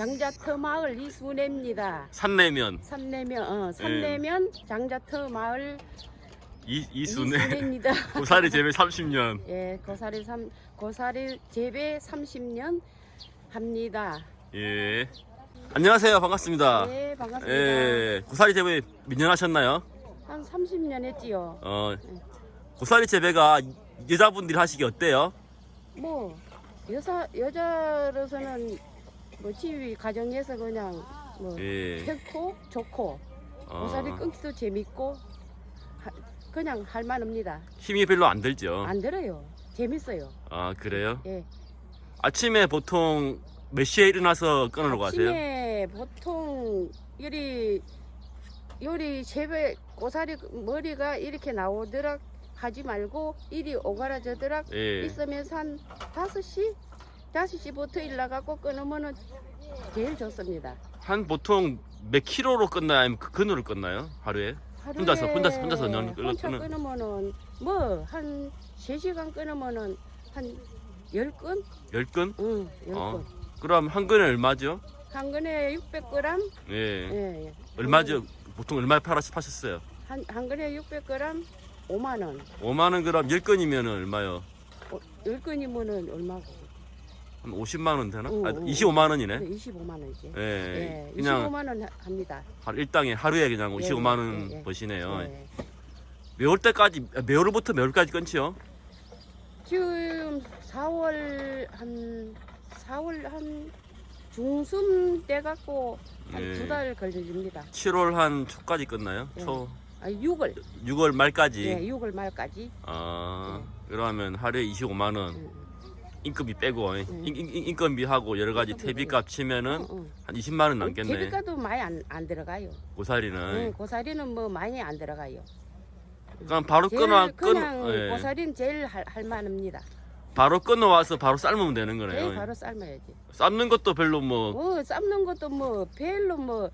장자터 마을 이순애입니다. 산내면 산내면 어 산내면 장자터 마을 이, 이순애 이순애입니다. 고사리 재배 30년 예, 고사리 삼 고사리 재배 30년 합니다. 예 안녕하세요 반갑습니다 네, 반갑습니다. 예 고사리 재배 몇 년 하셨나요? 한 30년 했지요. 어 고사리 재배가 여자분들이 하시기 어때요? 뭐 여자 여자로서는 뭐 지휘 가정에서 그냥 뭐 예 좋고 좋고 어, 고사리 끊기도 재밌고 하- 그냥 할만합니다. 힘이 별로 안 들죠 안 들어요. 재밌어요. 아 그래요? 예. 아침에 보통 몇 시에 일어나서 끊으러 가세요? 아침에 보통 요리 요리 새벽 고사리 머리가 이렇게 나오더라 하지 말고 이리 오가라져더라 예. 있으면 한 5시 5시부터 일나가고 끊으면은 제일 좋습니다. 한 보통 몇 킬로로 끝나요? 아니면 그 근으로 끝나요? 하루에? 하루에 혼자서, 혼자서, 혼자서 끌어- 혼자 끊으면은 뭐한 3시간 끊으면은 한 10건? 10근? 응, 10건. 어. 그럼 한 근에 얼마죠? 한 근에 600g? 예. 예. 예. 얼마죠? 보통 얼마에 팔아 파셨어요? 한, 한 근에 600g 5만 원. 5만 원 그럼 10근이면 얼마요? 어, 10건이면은 얼마고? 한 50만 원 되나? 응, 아, 응. 25만 원이네. 25만 원이지. 예. 예, 그냥 25만 원 하- 합니다. 하루 일당에 하루에 그냥 예, 25만 원 예, 예. 버시네요. 예. 매월 때까지 아, 매월부터 매월까지 끊지요? 지금 4월 한 4월 한 중순 돼 갖고 한 예. 두 달 걸립니다. 7월 한 초까지 끝나요? 예. 초 아, 6월. 6월 말까지. 예, 6월 말까지. 아 그러면 하루에 25만 원 응, 인건비 빼고 응. 인, 인, 인 건비 하고 여러 가지 인건비 퇴비값 치면은 응, 응. 한 20만 원 남겠네. 대비가도 많이 안, 안 들어가요. 고사리는. 응, 고사리는 뭐 많이 안 들어가요. 그럼 바로 제일 끊어 끊 그냥 예. 고사리는 제일 할, 할 만합니다. 바로 끊어 와서 바로 삶으면 되는 제일 거네요. 바로 삶아야지. 삶는 것도 별로 뭐 뭐 삶는 것도 뭐 별로 뭐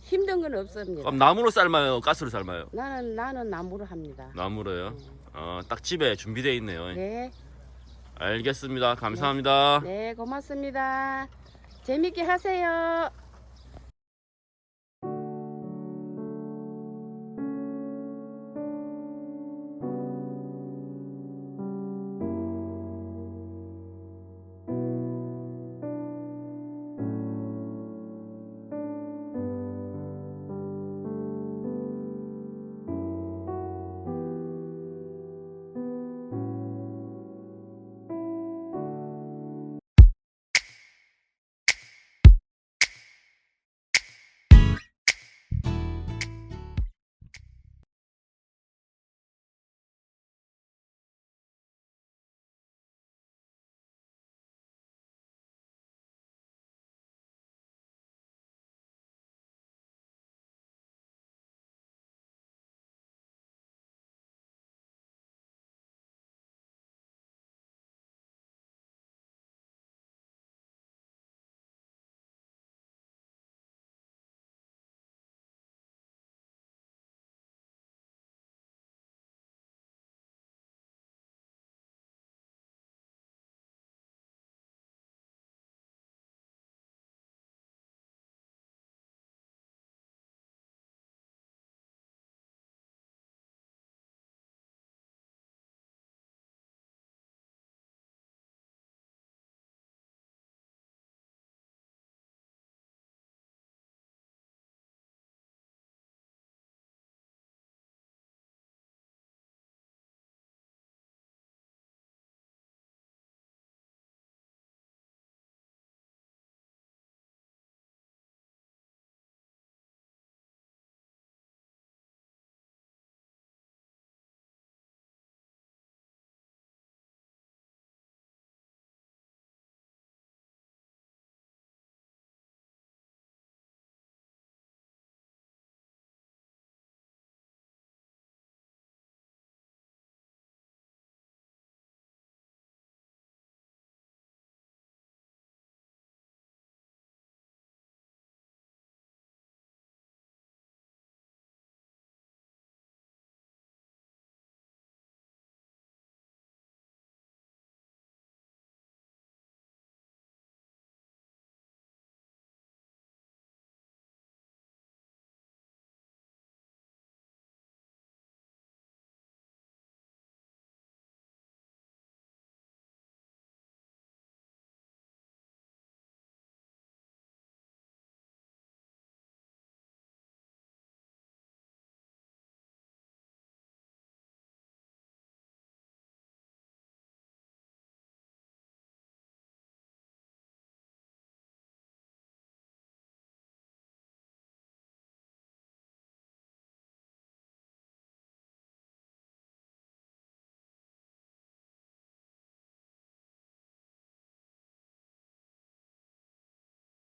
힘든 건 없습니다. 그럼 나무로 삶아요, 가스로 삶아요. 나는 나는 나무로 합니다. 나무로요. 어, 딱 집에 준비되어 있네요. 네, 알겠습니다. 감사합니다. 네 고맙습니다. 재밌게 하세요.